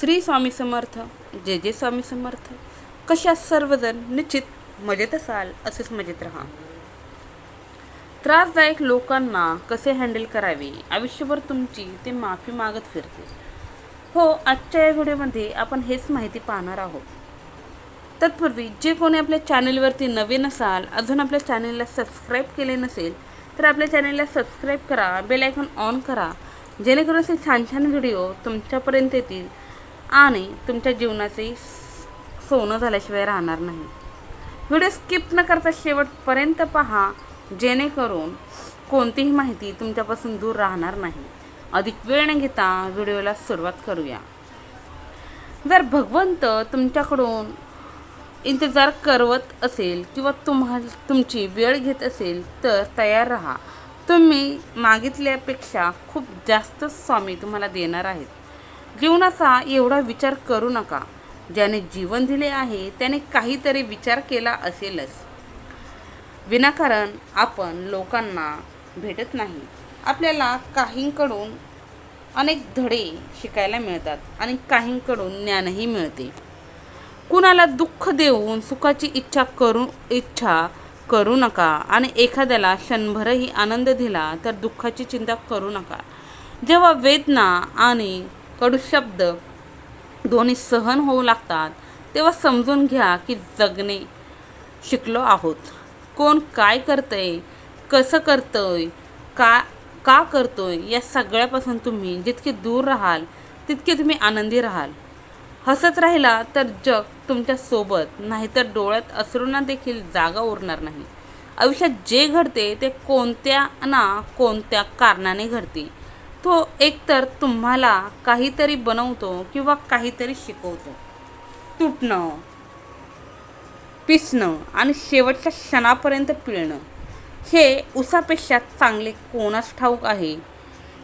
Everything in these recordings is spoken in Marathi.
श्री स्वामी समर्थ जे जे स्वामी समर्थ. कशा सर्वजण निश्चित मजेत असाल असेच मजेत राहा. त्रासदायक लोकांना कसे हँडल करावे आयुष्यभर तुमची ते माफी मागत फिरते. हो आजच्या या व्हिडिओमध्ये आपण हेच माहिती पाहणार आहोत. तत्पूर्वी जे कोणी आपल्या चॅनलवरती नवीन असाल अजून आपल्या चॅनलला सबस्क्राईब केले नसेल तर आपल्या चॅनलला सबस्क्राईब करा बेल आयकॉन ऑन करा. जेणेकरून असे छान छान व्हिडिओ तुमच्यापर्यंत येतील आणि तुमच्या जीवनाचे सोनं झाल्याशिवाय राहणार नाही. व्हिडिओ स्किप न करता शेवटपर्यंत पहा जेणेकरून कोणतीही माहिती तुमच्यापासून दूर राहणार नाही. अधिक वेळ न घेता व्हिडिओला सुरुवात करूया. जर भगवंत तुमच्याकडून इंतजार करवत असेल किंवा तुम्हा तुमची वेळ घेत असेल तर तयार राहा. तुम्ही मागितल्यापेक्षा खूप जास्त स्वामी तुम्हाला देणार आहेत. जीवनाचा एवढा विचार करू नका. ज्याने जीवन दिले आहे त्याने काहीतरी विचार केला असेलच. विनाकारण आपण लोकांना भेटत नाही. आपल्याला काहींकडून अनेक धडे शिकायला मिळतात आणि काहींकडून ज्ञानही मिळते. कुणाला दुःख देऊन सुखाची इच्छा करू इच्छा करू नका आणि एखाद्याला क्षणभरही आनंद दिला तर दुःखाची चिंता करू नका. जेव्हा वेदना आणि कडू शब्द दोन्ही सहन होऊ लागतात तेव्हा समजून घ्या की जगणे शिकलो आहोत. कोण काय करतंय कसं करतंय का का करतोय या सगळ्यापासून तुम्ही जितके दूर राहाल तितके तुम्ही आनंदी राहाल. हसत राहिला तर जग तुमच्यासोबत नाहीतर डोळ्यात असरूंना देखील जागा उरणार नाही. आयुष्यात जे घडते ते कोणत्या ना कोणत्या कारणाने घडते. तो एकतर तुम्हाला काहीतरी बनवतो किंवा काहीतरी शिकवतो. तुटणं पिसणं आणि शेवटच्या क्षणापर्यंत पिळणं हे उसापेक्षा चांगले कोणास ठाऊक आहे?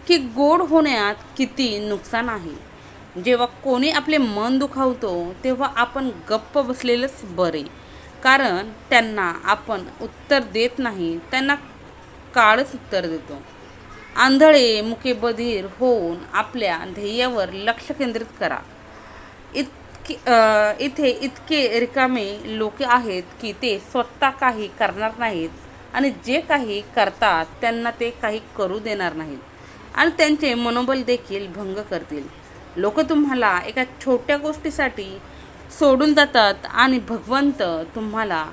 की गोड होण्यात किती नुकसान आहे? जेव्हा कोणी आपले मन दुखावतो तेव्हा आपण गप्प बसलेलंच बरे. कारण त्यांना आपण उत्तर देत नाही त्यांना काळच उत्तर देतो. आंधळे मुके बधीर होऊन आपल्या ध्येयावर लक्ष केंद्रित करा. इतके इथे इतके रिकामे लोक आहेत की ते स्वतः काही करणार नाहीत आणि जे काही करतात त्यांना ते काही करू देणार नाहीत आणि त्यांचे मनोबल देखील भंग करतील. लोक तुम्हाला एका छोट्या गोष्टीसाठी सोडून जातात आणि भगवंत तुम्हाला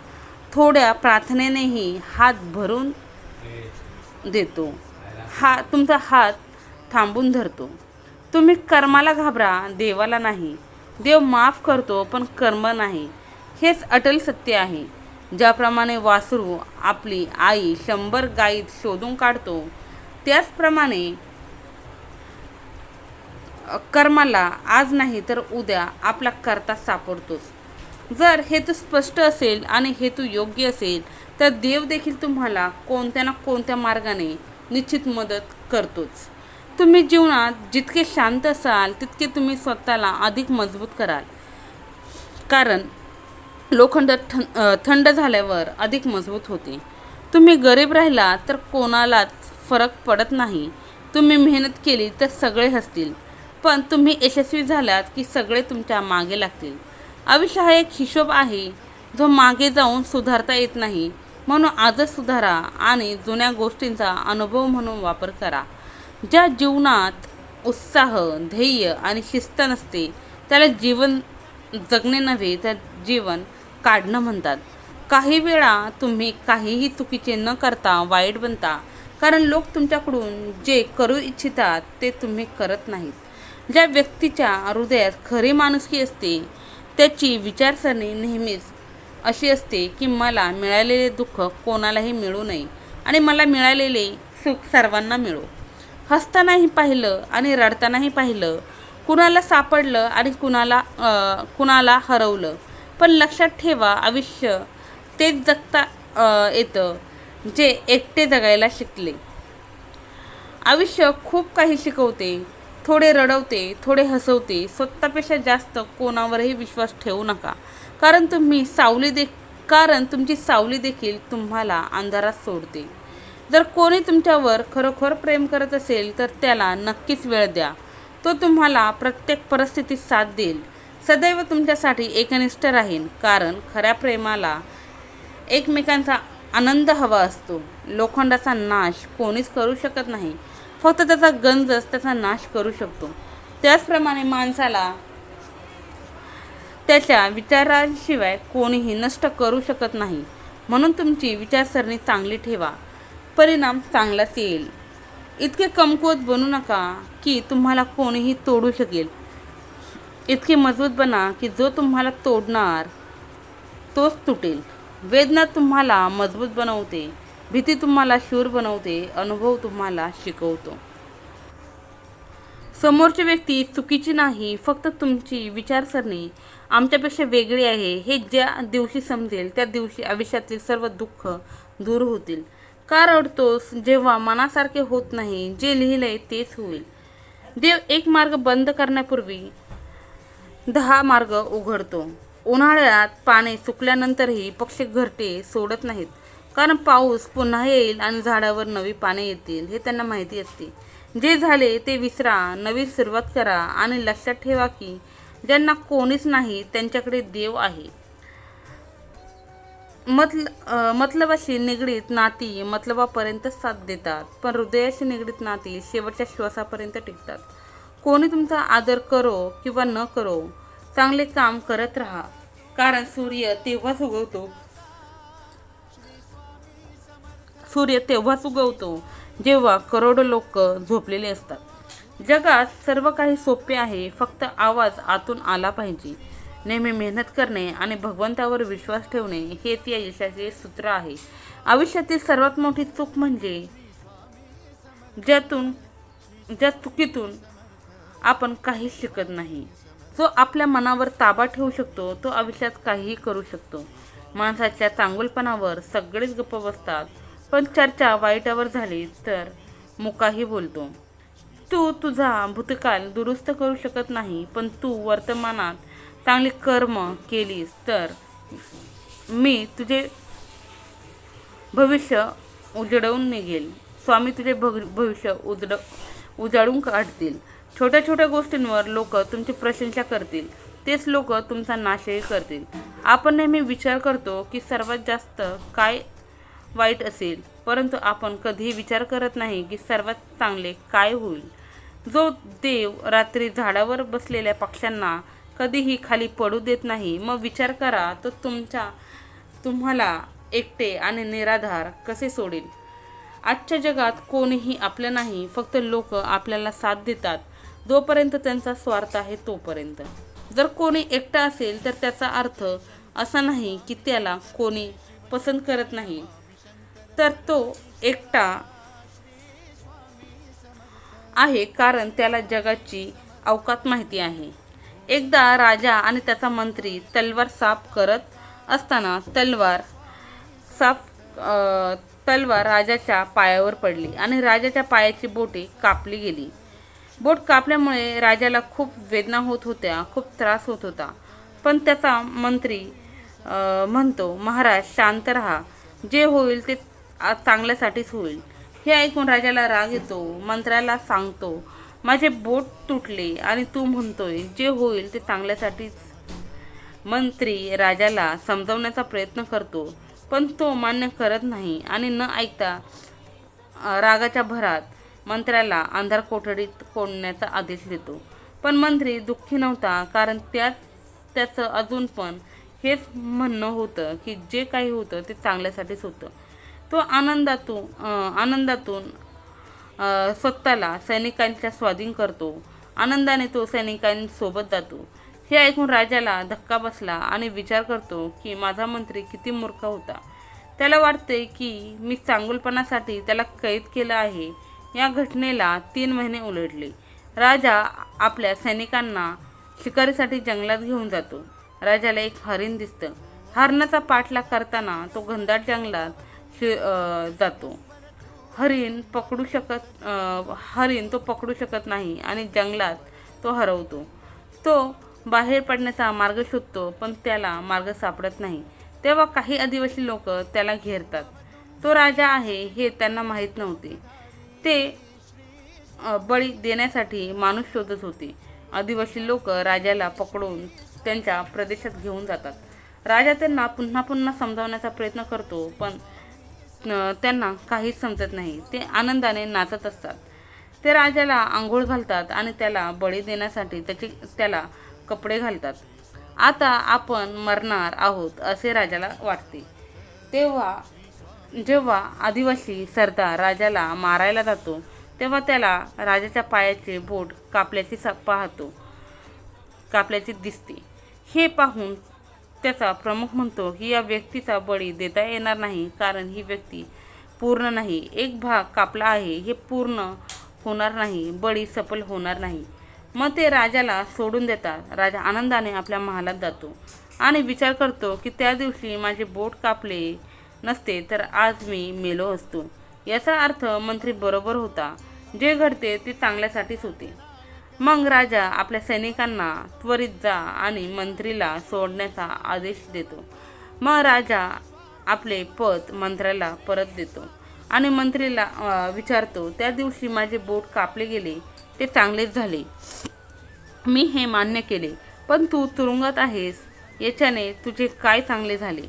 थोड्या प्रार्थनेनेही हात भरून देतो. हा तुमचा हात थांबून धरतो. तुम्ही कर्माला घाबरा देवाला नाही. देव माफ करतो पण कर्म नाही. हेच अटल सत्य आहे. ज्याप्रमाणे वासरू आपली आई शंभर गाईत शोधून काढतो त्याचप्रमाणे कर्माला आज नाही तर उद्या आपला करता सापडतोच. जर हेतू स्पष्ट असेल आणि हेतू योग्य असेल तर देव देखील तुम्हाला कोणत्या ना कोणत्या मार्गाने निश्चित मदत करतोच. तुम्ही जीवनात जितके शांत असाल तितके तुम्ही स्वतःला अधिक मजबूत कराल. कारण लोखंड थं थंड झाल्यावर अधिक मजबूत होते. तुम्ही गरीब राहिला तर कोणालाच फरक पडत नाही. तुम्ही मेहनत केली तर सगळे हसतील. पण तुम्ही यशस्वी झालात की सगळे तुमच्या मागे लागतील. आयुष्य हा एक हिशोब आहे. जो मागे जाऊन सुधारता येत नाही. म्हणून आजच सुधारा आणि जुन्या गोष्टींचा अनुभव म्हणून वापर करा. ज्या जीवनात उत्साह ध्येय आणि शिस्त नसते त्याला जीवन जगणे नव्हे तर जीवन काढणं म्हणतात. काही वेळा तुम्ही काहीही चुकीचे न करता वाईट बनता कारण लोक तुमच्याकडून जे करू इच्छितात ते तुम्ही करत नाहीत. ज्या व्यक्तीच्या हृदयात खरी माणुसकी असते त्याची विचारसरणी नेहमीच अशी असते की मला मिळालेले दुःख कोणालाही मिळू नये आणि मला मिळालेले सुख सर्वांना मिळो. हसतानाही पाहिलं आणि रडतानाही पाहिलं कुणाला सापडलं आणि कुणाला कुणाला हरवलं. पण लक्षात ठेवा आयुष्य तेच जगता येतं जे एकटे जगायला शिकले. आयुष्य खूप काही शिकवते थोडे रडवते थोडे हसवते स्वतःपेक्षा जास्त कोणावरही विश्वास ठेवू नका. कारण तुम्ही सावली दे कारण तुमची सावली देखील तुम्हाला अंधारात सोडते. जर कोणी तुमच्यावर खरोखर प्रेम करत असेल तर त्याला नक्कीच वेळ द्या. तो तुम्हाला प्रत्येक परिस्थितीत साथ देईल. सदैव तुमच्यासाठी एकनिष्ठ राहील कारण खऱ्या प्रेमाला एकमेकांचा आनंद हवा असतो. लोखंडाचा नाश कोणीच करू शकत नाही. फक्त त्याचा गंजच त्याचा नाश करू शकतो. त्याचप्रमाणे माणसाला त्याच्या विचारांशिवाय कोणीही नष्ट करू शकत नाही. म्हणून तुमची विचारसरणी चांगली ठेवा. परिणाम चांगलाच येईल. इतके कमकुवत बनू नका की तुम्हाला कोणीही तोडू शकेल. इतके मजबूत बना की जो तुम्हाला तोडणार तोच तुटेल. वेदना तुम्हाला मजबूत बनवते. भीती तुम्हाला शूर बनवते. अनुभव तुम्हाला शिकवतो. समोरची व्यक्ती चुकीची नाही फक्त तुमची विचारसरणी आमच्यापेक्षा वेगळी आहे. हे ज्या दिवशी समजेल त्या दिवशी आयुष्यातील सर्व दुःख दूर होतील. का रडतोस? जेव्हा मनासारखे होत नाही जे लिहिलंय तेच होईल. देव एक मार्ग बंद करण्यापूर्वी दहा मार्ग उघडतो. उन्हाळ्यात पाने सुकल्यानंतरही पक्षी घरटे सोडत नाहीत. कारण पाऊस पुन्हा येईल आणि झाडावर नवी पाने येतील हे त्यांना माहिती असते. जे झाले ते विसरा नवी सुरुवात करा आणि लक्षात ठेवा की ज्यांना कोणीच नाही त्यांच्याकडे देव आहे. मतल मतलबाशी निगडीत नाती मतलबापर्यंत साथ देतात पण हृदयाशी निगडीत नाती शेवटच्या श्वासापर्यंत टिकतात. कोणी तुमचा आदर करो किंवा न करो चांगले काम करत राहा कारण सूर्य तेव्हाच उगवतो. सूर्य तेव्हाच उगवतो जेव्हा करोडो लोक झोपलेले असतात. जगात सर्व काही सोपे आहे फक्त आवाज आतून आला पाहिजे. नेहमी मेहनत करणे आणि भगवंतावर विश्वास ठेवणे हेच या यशाचे सूत्र आहे. आयुष्यातील सर्वात मोठी चूक म्हणजे ज्यातून ज्या चुकीतून आपण काहीच शिकत नाही. जो आपल्या मनावर ताबा ठेवू शकतो तो आयुष्यात काहीही करू शकतो. माणसाच्या चांगुलपणावर सगळेच गप्प बसतात. पण चर्चा वाईटावर झाली तर मुकाही बोलतो. तू तुझा भूतकाल दुरुस्त करू शकत नाही पण तू वर्तमानात चांगली कर्म केलीस तर मी तुझे भविष्य उजळवून निघेल. स्वामी तुझे भग भविष्य उजड उजाडून काढतील. छोट्या छोट्या गोष्टींवर लोक तुमची प्रशंसा करतील. तेच लोक तुमचा नाशही करतील. आपण नेहमी विचार करतो की सर्वात जास्त काय वाईट असेल परंतु आपण कधीही विचार करत नाही की सर्वात चांगले काय होईल. जो देव रात्री झाडावर बसलेल्या पक्ष्यांना कधीही खाली पडू देत नाही मग विचार करा तो तुमच्या तुम्हाला एकटे आणि निराधार कसे सोडेल? आजच्या जगात कोणीही आपलं नाही फक्त लोक आपल्याला साथ देतात. जोपर्यंत त्यांचा स्वार्थ आहे तोपर्यंत. जर कोणी एकटा असेल तर त्याचा अर्थ असा नाही की त्याला कोणी पसंत करत नाही. तर तो एकटा आहे कारण त्याला जगाची अवकात माहिती आहे. एकदा राजा आणि त्याचा मंत्री तलवार साफ करत असताना तलवार साफ तलवार राजाच्या पायावर पडली आणि राजाच्या पायाची बोटे कापली गेली. बोट कापल्यामुळे राजाला खूप वेदना होत होत्या खूप त्रास होत होता. पण त्याचा मंत्री म्हणतो महाराज शांत राहा. जे होईल ते चांगल्यासाठीच होईल. हे ऐकून राजाला राग येतो मंत्र्याला सांगतो माझे बोट तुटले आणि तू म्हणतोय जे होईल ते चांगल्यासाठीच मंत्री राजाला समजवण्याचा प्रयत्न करतो पण तो मान्य करत नाही आणि न ऐकता रागाच्या भरात मंत्र्याला अंधार कोठडीत कोंडण्याचा आदेश देतो. पण मंत्री दुःखी नव्हता कारण त्यात त्याचं अजून पण हेच म्हणणं होतं की जे काही होतं ते चांगल्यासाठीच होतं. तो आनंदातून आनंदातून स्वतःला सैनिकांच्या स्वाधीन करतो. आनंदाने तो सैनिकांसोबत जातो. हे ऐकून राजाला धक्का बसला आणि विचार करतो की माझा मंत्री किती मूर्ख होता. त्याला वाटते की मी चांगुलपणासाठी त्याला कैद केलं आहे. या घटनेला तीन महिने उलटले. राजा आपल्या सैनिकांना शिकारीसाठी जंगलात घेऊन जातो. राजाला एक हरिण दिसतं. हरणाचा पाठलाग करताना तो घनदाट जंगलात शि जातो. हरिण पकडू शकत हरिण तो पकडू शकत नाही आणि जंगलात तो हरवतो. तो बाहेर पडण्याचा मार्ग शोधतो पण त्याला मार्ग सापडत नाही. तेव्हा काही आदिवासी लोक त्याला घेरतात. तो राजा आहे हे त्यांना माहीत नव्हते. ते बळी देण्यासाठी माणूस शोधत होते. आदिवासी लोक राजाला पकडून त्यांच्या प्रदेशात घेऊन जातात. राजा त्यांना पुन्हा पुन्हा समजावण्याचा प्रयत्न करतो पण त्यांना काहीच समजत नाही. ते आनंदाने नाचत असतात. ते राजाला आंघोळ घालतात आणि त्याला बळी देण्यासाठी त्याचे त्याला कपडे घालतात. आता आपण मरणार आहोत असे राजाला वाटते. तेव्हा जेव्हा आदिवासी सरदार राजाला मारायला जातो तेव्हा त्याला राजाच्या पायाचे बोट कापल्याचे सा- पाहतो. कापल्याची दिसते. हे पाहून त्याचा प्रमुख म्हणतो की या व्यक्तीचा बळी देता येणार नाही कारण ही व्यक्ती पूर्ण नाही. एक भाग कापला आहे हे पूर्ण होणार नाही बळी सफल होणार नाही. मग ते राजाला सोडून देतात. राजा आनंदाने आपल्या महालात जातो आणि विचार करतो की त्या दिवशी माझे बोट कापले नसते तर आज मी मेलो असतो. याचा अर्थ मंत्री बरोबर होता. जे घडते ते चांगल्यासाठीच होते. मग राजा आपल्या सैनिकांना त्वरित जा आणि मंत्रीला सोडण्याचा आदेश देतो. मग राजा आपले पद मंत्र्याला परत देतो आणि मंत्रीला विचारतो त्या दिवशी माझे बोट कापले गेले ते चांगलेच झाले. मी हे मान्य केले पण तू तुरुंगात आहेस. याच्याने तुझे काय चांगले झाले?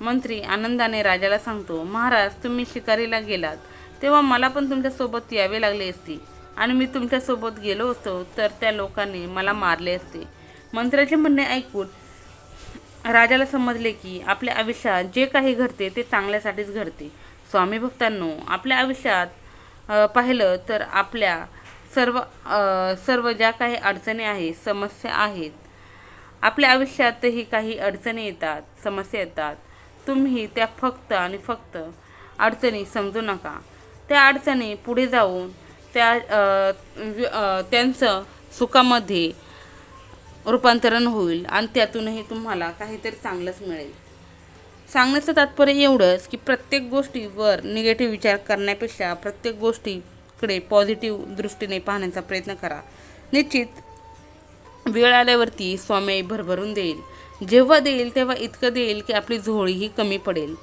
मंत्री आनंदाने राजाला सांगतो महाराज तुम्ही शिकारीला गेलात. तेव्हा मला पण तुमच्यासोबत यावे लागले असते. आणि मी तुमच्यासोबत गेलो असतो तर त्या लोकांनी मला मारले असते. मंत्र्याचे म्हणणे ऐकून राजाला समजले की आपल्या आयुष्यात जे काही घडते ते चांगल्यासाठीच घडते. स्वामी भक्तांनो आपल्या आयुष्यात पाहिलं तर आपल्या सर्व सर्व ज्या काही अडचणी आहेत समस्या आहेत आपल्या आयुष्यातही काही अडचणी येतात समस्या येतात. तुम्ही त्या फक्त आणि फक्त अडचणी समजू नका. त्या अडचणी पुढे जाऊन त्या त्यांचं सुखामध्ये रूपांतरण होईल आणि त्यातूनही तुम्हाला काहीतरी चांगलंच मिळेल. सांगण्याचं तात्पर्य एवढंच की प्रत्येक गोष्टीवर निगेटिव्ह विचार करण्यापेक्षा प्रत्येक गोष्टीकडे पॉझिटिव्ह दृष्टीने पाहण्याचा प्रयत्न करा. निश्चित वेळ आल्यावरती स्वामी भरभरून देईल. जेव्हा देईल तेव्हा इतकं देईल की आपली झोळीही कमी पडेल.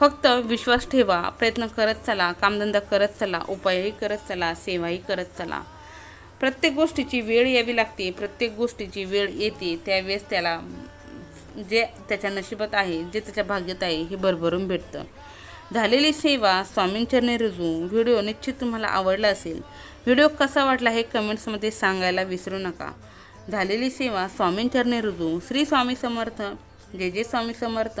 फक्त विश्वास ठेवा प्रयत्न करत चला कामधंदा करत चला उपायही करत चला सेवाही करत चला. प्रत्येक गोष्टीची वेळ यावी लागते प्रत्येक गोष्टीची वेळ येते त्यावेळेस त्याला जे त्याच्या नशिबात आहे जे त्याच्या भाग्यात आहे हे भरभरून भेटतं. झालेली सेवा स्वामींचरणी रुजू व्हिडिओ निश्चित तुम्हाला आवडला असेल. व्हिडिओ कसा वाटला हे कमेंट्समध्ये सांगायला विसरू नका. झालेली सेवा स्वामींचरणी रुजू श्री स्वामी समर्थ जय जे स्वामी समर्थ.